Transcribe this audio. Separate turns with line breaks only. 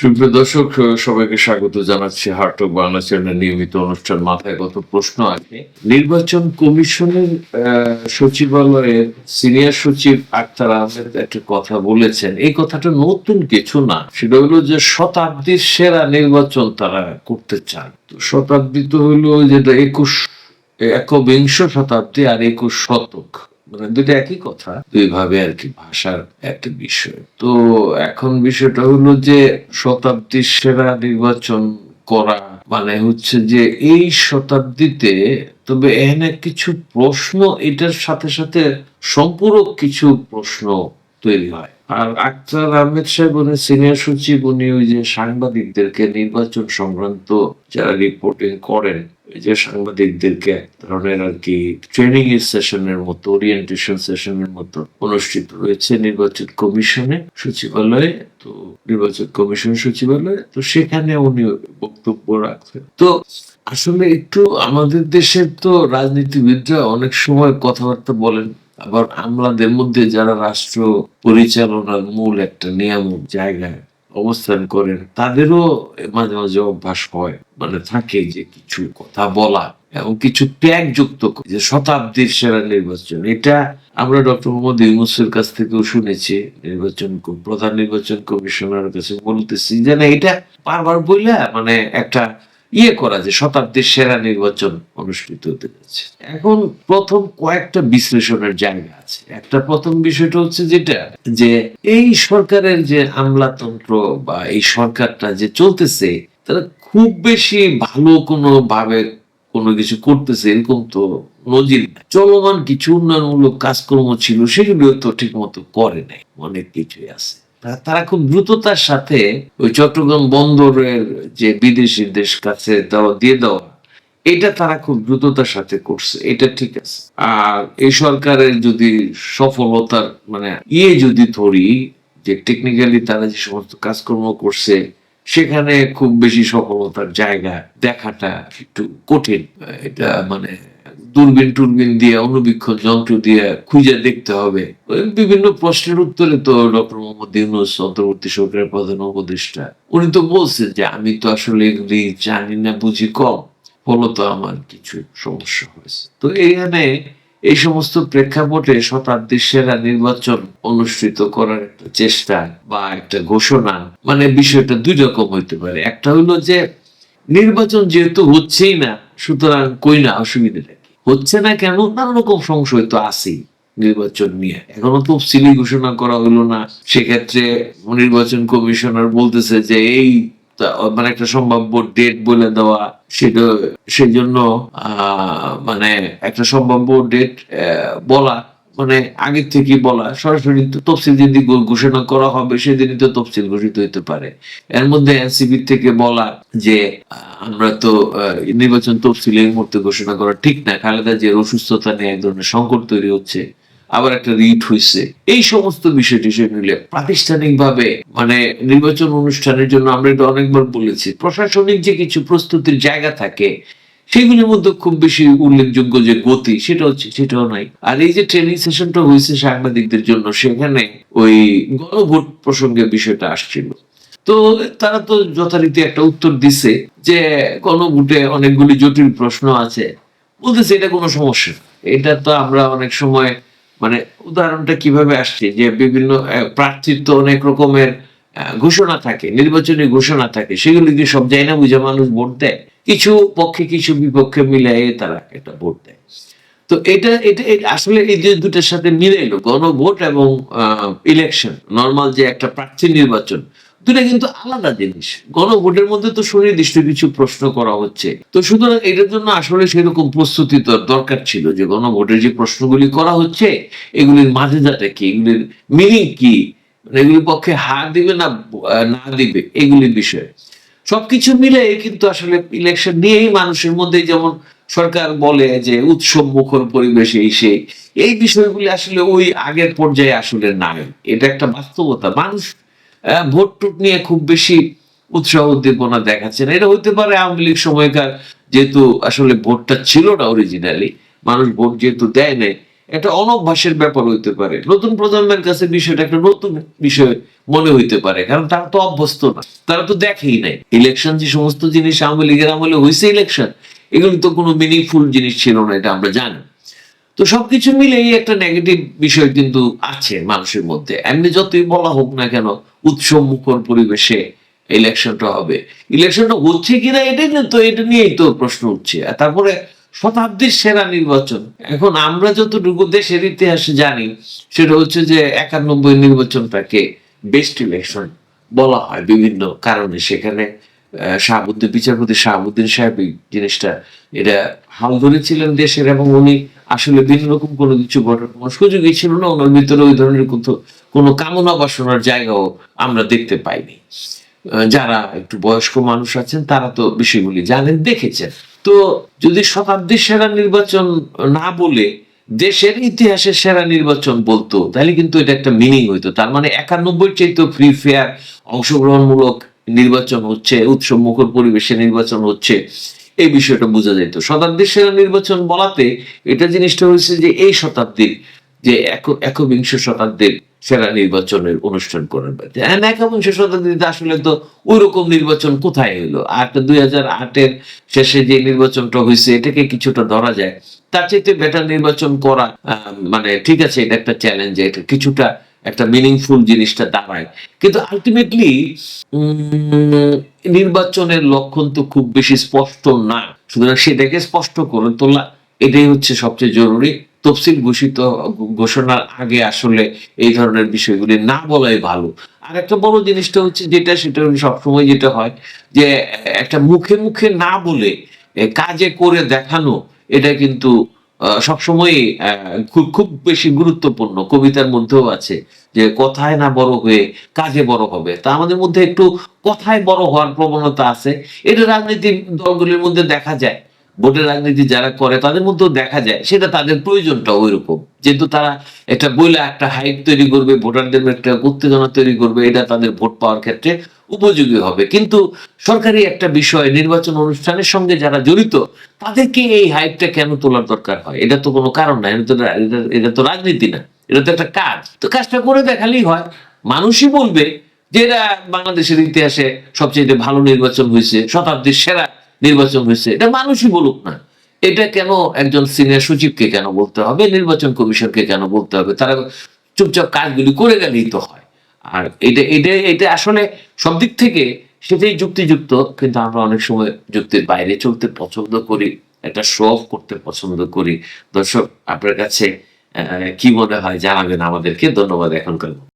সুপ্রিয় দর্শক সবাইকে স্বাগত জানাচ্ছি হার্টক বাংলা চ্যানেলের নিয়মিত অনুষ্ঠান মাথায় কত প্রশ্ন আছে নির্বাচন কমিশনের সচিবালয়ের সিনিয়র সচিব আক্তার আহমেদ একটা কথা বলেছেন। এই কথাটা নতুন কিছু না। সেটা হলো যে শতাব্দীর সেরা নির্বাচন তারা করতে চান। তো শতাব্দী তো হলো যেটা একুশ একবিংশ শতাব্দী আর একুশ শতক। মানে দুটো একই কথা, দুই ভাবে আর কি ভাষার একটা বিষয়। তো এখন বিষয়টা হলো যে শতাব্দীর সেরা নির্বাচন করা মানে হচ্ছে যে এই শতাব্দীতে তবে এখানে কিছু প্রশ্ন, এটার সাথে সাথে সম্পূরক কিছু প্রশ্ন তৈরি হয়। আর আক্তার আহমেদ সাহেব উনি সিনিয়র সচিব, উনি ওই যে সাংবাদিকদেরকে নির্বাচন সংক্রান্ত যারা রিপোর্টিং করেন যে সাংবাদিকদেরকে ধরনের আর কি ট্রেনিং সেশনের মতো ওরিয়েন্টেশন সেশনের মতো অনুষ্ঠিত রয়েছে নির্বাচন কমিশনে, সচিবালয়ে, তো নির্বাচন কমিশন সচিবালয়ে, তো সেখানে উনি বক্তব্য রাখছেন। তো আসলে একটু আমাদের দেশের তো রাজনীতিবিদরা অনেক সময় কথাবার্তা বলেন, আবার আমলাদের মধ্যে যারা রাষ্ট্র পরিচালনার মূল একটা নিয়ামক জায়গায় অবস্থান করেন, তাদেরও মাঝে মাঝে অভ্যাস হয়। মানে থাকে যে কিছু কথা বলা এবং কিছু ত্যাগ যুক্ত যে শতাব্দীর সেরা নির্বাচন, এটা আমরা ডক্টর মোহাম্মদ ইউনুসের কাছ থেকেও শুনেছি। নির্বাচন প্রধান নির্বাচন কমিশনার কাছে বলতেছি যে না, এটা বারবার বইলা মানে একটা ইয়ে করা যে শতাব্দীর সেরা নির্বাচন অনুষ্ঠিত হতে যাচ্ছে। এখন প্রথম কয়েকটা বিশ্লেষণের জায়গা আছে। একটা প্রথম বিষয়টা হচ্ছে যেটা, যে এই সরকারের যে আমলাতন্ত্র বা এই সরকারটা যে চলতেছে, তারা খুব বেশি ভালো কোনো ভাবে কোনো কিছু করতেছে এরকম তো নজির। চলমান কিছু উন্নয়নমূলক কাজকর্ম ছিল সেগুলো তো ঠিক মতো করে নাই, অনেক কিছুই আছে। তারা খুব দ্রুততার সাথে ওই চট্টগ্রাম বন্দরের যে বিদেশি দেশ কাছে দেওয়া দিয়ে দেওয়া, এটা তারা খুব দ্রুততার সাথে করছে, এটা ঠিক আছে। আর এই সরকারের যদি সফলতার মানে ইয়ে যদি ধরি, যে টেকনিক্যালি তারা যে সমস্ত কাজকর্ম করছে, সেখানে খুব বেশি সফলতার জায়গা দেখাটা একটু কঠিন। এটা মানে দূরবীন টুরবিন দিয়ে অনুবীক্ষণ যন্ত্র দিয়ে খুঁজে দেখতে হবে। বিভিন্ন প্রশ্নের উত্তরে তো ডক্টর মোহাম্মদ ইউনুস অন্তর্বর্তী সরকারের প্রধান উপদেষ্টা, উনি তো বলছেন যে আমি তো আসলে এগুলি জানি না, বুঝি কম। ফলত আমার কিছু সমস্যা হয়েছে। তো এখানে এই সমস্ত প্রেক্ষাপটে শতাব্দীর সেরা নির্বাচন অনুষ্ঠিত করার একটা চেষ্টা বা একটা ঘোষণা মানে বিষয়টা দুই রকম হইতে পারে। একটা হলো যে, নির্বাচন যেহেতু হচ্ছেই না, সুতরাং কই না অসুবিধাটা কি হচ্ছে না কেন? নানা রকম সংশয় তো আছেই নির্বাচন নিয়ে। এখনও তো সিলি ঘোষণা করা হলো না। সেক্ষেত্রে নির্বাচন কমিশনার বলতেছে যে এই মানে একটা সম্ভাব্য ডেট বলে দেওয়া, সেটা সেই জন্য মানে একটা সম্ভাব্য ডেট বলা মানে আগের থেকে বলা, সরাসরি তফসিল যেদিন ঘোষণা করা হবে, সেদিনই তো তফসিল ঘোষিত হতে পারে। এর মধ্যে এনসিবি থেকে বলা যে আমরা তো নির্বাচন তফসিল এই মুহূর্তে ঘোষণা করা ঠিক না। খালেদা যে অসুস্থতা নিয়ে এক ধরনের সংকট তৈরি হচ্ছে, আবার একটা রিট হয়েছে এই সমস্ত বিষয়টি টিষয় মিলে প্রাতিষ্ঠানিক ভাবে মানে নির্বাচন অনুষ্ঠানের জন্য আমরা এটা অনেকবার বলেছি। প্রশাসনিক যে কিছু প্রস্তুতির জায়গা থাকে সেগুলির মধ্যে খুব বেশি উল্লেখযোগ্য যে গতি, সেটা হচ্ছে, সেটাও নাই। আর এই যে ট্রেনিং সেশনটা হয়েছে সাংবাদিকদের জন্য, সেখানে ওই গণভোট প্রসঙ্গে বিষয়টা আসছিল। তো তারা তো যথারীতি একটা উত্তর দিছে যে গণভোটে অনেকগুলি জটিল প্রশ্ন আছে। বলতেছে, এটা কোনো সমস্যা এটা তো আমরা অনেক সময় মানে উদাহরণটা কীভাবে আসছে? যে বিভিন্ন প্রার্থীর তো অনেক রকমের ঘোষণা থাকে, নির্বাচনী ঘোষণা থাকে। সেগুলি কি সব না বুঝে মানুষ ভোট দেয়? কিছু পক্ষে, কিছু বিপক্ষে মিলাই তারা একটা ভোট দেয়। তো এটা এটা আসলে এই যে দুটোর সাথে মিলে এলো, গণভোট এবং ইলেকশন নর্মাল যে একটা প্রার্থী নির্বাচন। দুটা কিন্তু আলাদা জিনিস। গণভোটের মধ্যে তো সুনির্দিষ্ট কিছু প্রশ্ন করা হচ্ছে। তো সুতরাং এটার জন্য আসলে সেরকম প্রস্তুতি দরকার ছিল যে গণভোটের যে প্রশ্নগুলি করা হচ্ছে, এগুলির মাঝেজাটা কি, এগুলির মিনিং কি? মানে এগুলির পক্ষে হার দিবে না না দিবে, এগুলির বিষয়ে। সবকিছু মিলে কিন্তু আসলে ইলেকশন নিয়েই মানুষের মধ্যে যেমন সরকার বলে যে উৎসব মুখর পরিবেশে এই এই বিষয়গুলি আসলে ওই আগের পর্যায়ে আসলে নাই। এটা একটা বাস্তবতা। মানুষ ভোট টুট নিয়ে খুব বেশি উৎসাহ উদ্দীপনা দেখাচ্ছে না। এটা হতে পারে আওয়ামী লীগ সময়কার যেহেতু আসলে ভোটটা ছিল না অরিজিনালি মানুষ ভোট যেহেতু দেয় নাই একটা অনভ্যাসের ব্যাপার হইতে পারে। নতুন প্রজন্মের কাছে বিষয়টা একটা নতুন বিষয় মনে হইতে পারে, কারণ তারা তো অভ্যস্ত না, তারা তো দেখেই নাই। ইলেকশন যে সমস্ত জিনিস আওয়ামী লীগের আমলে হয়েছে ইলেকশন এগুলো তো কোনো মিনিংফুল জিনিস ছিল না, এটা আমরা জানি। তো সবকিছু মিলেই একটা নেগেটিভ বিষয় কিন্তু আছে মানুষের মধ্যে। এমনি যতই বলা হোক না কেন উৎসব মুখর পরিবেশে ইলেকশনটা হবে। ইলেকশনটা হচ্ছে কিনা এটাই তো এটা নিয়েই তো প্রশ্ন উঠছে। আর তারপরে শতাব্দীর সেরা নির্বাচন। এখন আমরা যতটুকু দেশের ইতিহাসে জানি, সেটা হচ্ছে যে একানব্বই নির্বাচনটাকে বেস্ট ইলেকশন বলা হয় বিভিন্ন কারণে। সেখানে শাহাবুদ্দিন, বিচারপতি শাহাবুদ্দিন সাহেব এই জিনিসটা, এটা হাল ধরেছিলেন দেশের এবং উনি আসলে ভিন্ন রকম কোনো কিছু ঘটার কোনো সুযোগই ছিল না। ওনার ভিতরে ওই ধরনের কোনো কোনো কামনা বাসনার জায়গাও আমরা দেখতে পাইনি। যারা একটু বয়স্ক মানুষ আছেন, তারা তো বিষয়গুলি জানেন, দেখেছেন। তো যদি শতাব্দীর সেরা নির্বাচন না বলে দেশের ইতিহাসের সেরা নির্বাচন বলতো, তাহলে কিন্তু এটা একটা মিনিং হইতো। তার মানে একানব্বই চাইতো ফ্রি ফেয়ার অংশগ্রহণমূলক নির্বাচন হচ্ছে উৎসব মুখর পরিবেশে নির্বাচন হচ্ছে, এই বিষয়টা বোঝা যেত শতাব্দীর সেরা নির্বাচন বলাতে এটা জিনিসটা হয়েছে যে এই শতাব্দীর যে এক- একবিংশ শতাব্দীর সেরা নির্বাচনের অনুষ্ঠান করার ব্যাপারে। And একবিংশ শতাব্দীতে আসলে তো ওই রকম নির্বাচন কোথায় হলো আট দুই হাজার আটের শেষে যে নির্বাচনটা হয়েছে, এটাকে কিছুটা ধরা যায়। তার চাইতে বেটার নির্বাচন করা মানে ঠিক আছে, এটা একটা চ্যালেঞ্জ এটা কিছুটা একটা মিনিংফুল জিনিসটা দাঁড়ায়। কিন্তু আলটিমেটলি নির্বাচনের লক্ষণ তো খুব বেশি স্পষ্ট না। সুতরাং সেটাকে স্পষ্ট করে তোলা, এটাই হচ্ছে সবচেয়ে জরুরি। তফসিল ঘোষিত ঘোষণার আগে আসলে এই ধরনের বিষয়গুলি না বলাই ভালো। আর একটা বড় জিনিসটা হচ্ছে যেটা সেটা সবসময় যেটা হয় যে একটা মুখে মুখে না বলে কাজে করে দেখানো এটা কিন্তু আহ, খুব খুব বেশি গুরুত্বপূর্ণ। কবিতার মধ্যেও আছে যে কথায় না বড় হয়ে কাজে বড় হবে। তা আমাদের মধ্যে একটু কথায় বড় হওয়ার প্রবণতা আছে। এটা রাজনৈতিক দলগুলির মধ্যে দেখা যায়। ভোটের রাজনীতি যারা করে, তাদের মধ্যেও দেখা যায়, সেটা তাদের প্রয়োজনটা ওই রকম যেহেতু তারা একটা বইলা একটা হাইপ তৈরি করবে, ভোটারদের একটা উত্তেজনা তৈরি করবে, এটা তাদের ভোট পাওয়ার ক্ষেত্রে উপযোগী হবে। কিন্তু সরকারি একটা বিষয়, নির্বাচন অনুষ্ঠানের সঙ্গে যারা জড়িত, তাদেরকে এই হাইপটা কেন তোলার দরকার হয়? এটা তো কোনো কারণ না, এটা এটা- তো রাজনীতি না, এটা তো একটা কাজ। তো কাজটা করে দেখালেই হয়। মানুষই বলবে যে এটা বাংলাদেশের ইতিহাসে সবচেয়ে ভালো নির্বাচন হয়েছে, শতাব্দীর সেরা নির্বাচন হয়েছে। এটা মানুষই বলুক না। এটা কেন একজন সিনিয়র সচিবকে কেন বলতে হবে? নির্বাচন কমিশনকে কেন বলতে হবে? তারা চুপচাপ কাজগুলি করে গেলেই তো হয়। আর এটা এটা এটা আসলে সব দিক থেকে সেটাই যুক্তিযুক্ত, কিন্তু আমরা অনেক সময় যুক্তির বাইরে চলতে পছন্দ করি, একটা শো অফ করতে পছন্দ করি। দর্শক, আপনার কাছে কি মনে হয় জানাবেন আমাদেরকে? ধন্যবাদ এখনকার।